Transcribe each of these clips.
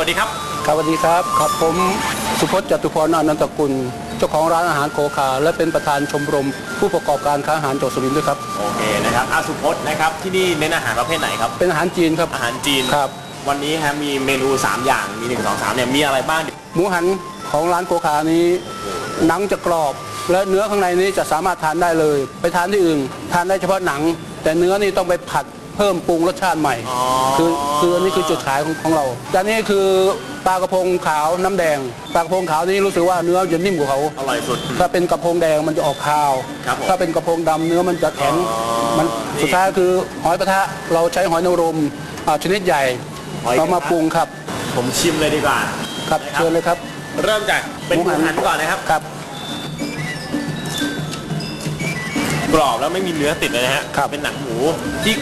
สวัสดีครับครับสวัสดีครับครับผมสุพจน์จตุพรอนันตกุล เจ้าของร้านอาหารโคคา และเป็นประธานชมรม ผู้ประกอบการค้าอาหารจังหวัดสุรินทร์ด้วยครับโอเคนะครับอาสุพจน์นะครับที่นี่เน้นอาหารประเภทไหนครับ เป็นอาหารจีนครับอาหารจีนครับ วันนี้ฮะมีเมนู 3 อย่างมี 1 2 3เนี่ยมีอะไรบ้างหมูหันของร้านโคคานี้หนังจะกรอบ และเนื้อข้างในนี้จะสามารถทานได้เลย ไปทานที่อื่น ทานได้เฉพาะหนัง แต่เนื้อนี่ต้องไปผัด เพิ่มปรุงรสชาติใหม่อ๋อคือคืออันนี้คือจุดขายของของเราจานนี้คือปลากระพงขาวน้ำแดง ปลากระพงขาวนี่รู้สึกว่าเนื้อจะนิ่มกว่าเขาอร่อยสุด ถ้าเป็นกระพงแดงมันจะออกคาวครับผมถ้าเป็นกระพงดำเนื้อมันจะแข็งอ๋อมันนี่สุดท้ายคือหอยกระทะเราใช้หอยนางรมอ่าชนิดใหญ่หอยกระทะเรามาปรุงครับ ผมชิมเลยดีกว่าครับนะเชิญเลยครับ เริ่มจากเป็นหมูหันก่อนนะครับครับ กรอบแล้วไม่มีเนื้อติดเลยนะฮะครับเป็นหนังหมูที่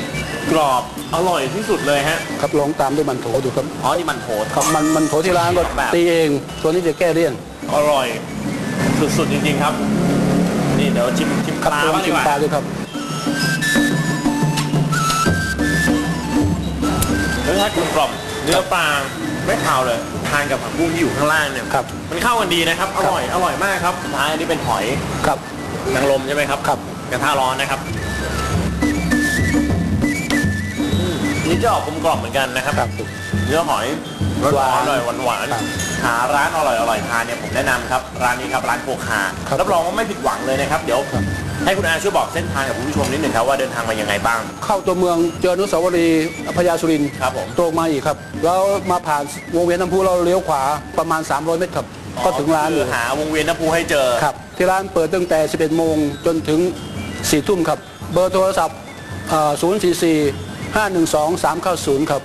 กรอบอร่อยที่สุดเลยฮะครับลองตามด้วยมันโถดูครับอ๋อนี่มันโถครับมันมันโถที่ร้านก็แบบตีเองตัวนี้จะแก้เลี่ยนอร่อยสุดๆจริงๆครับ นี่เดี๋ยวชิมชิมครับปลาลองบ้างดีชิมกว่าปลาด้วยครับรสชาติกลมกล่อมเนื้อปลาไม่คาวเลย ทานกับผักบุ้งที่อยู่ข้างล่างเนี่ยครับมันเข้ากันดีนะครับ อร่อย อร่อยมากครับสุดท้ายอันนี้เป็นหอยครับนางรมใช่ไหมครับครับกระทะร้อนนะครับ นี่จะออกกลมกล่อมเหมือนกันนะครับครับเนื้อหอยรสหวานอร่อยหวานหวานๆครับหาร้านอร่อยอร่อยทานเนี่ยผมแนะนำครับ ร้านนี้ครับร้านโคคาครับรับรองว่าไม่ผิดหวังเลยนะครับ เดี๋ยวครับ ให้คุณอาช่วยบอกเส้นทางกับคุณผู้ชมนิดหนึ่งครับว่าเดินทางมายังไงบ้าง เข้าตัวเมืองเจออนุสาวรีย์พญาสุรินทร์ครับผมตรงมาอีกครับ แล้วมาผ่านวงเวียนน้ำพุเราเลี้ยวขวาประมาณ 300 เมตรครับ ก็ถึงร้านคือหาวงเวียนน้ำพุให้เจอ ครับ ที่ร้านเปิดตั้งแต่ 11 โมงจนถึง 4 ทุ่มครับ เบอร์โทรศัพท์044 512 390 ครับ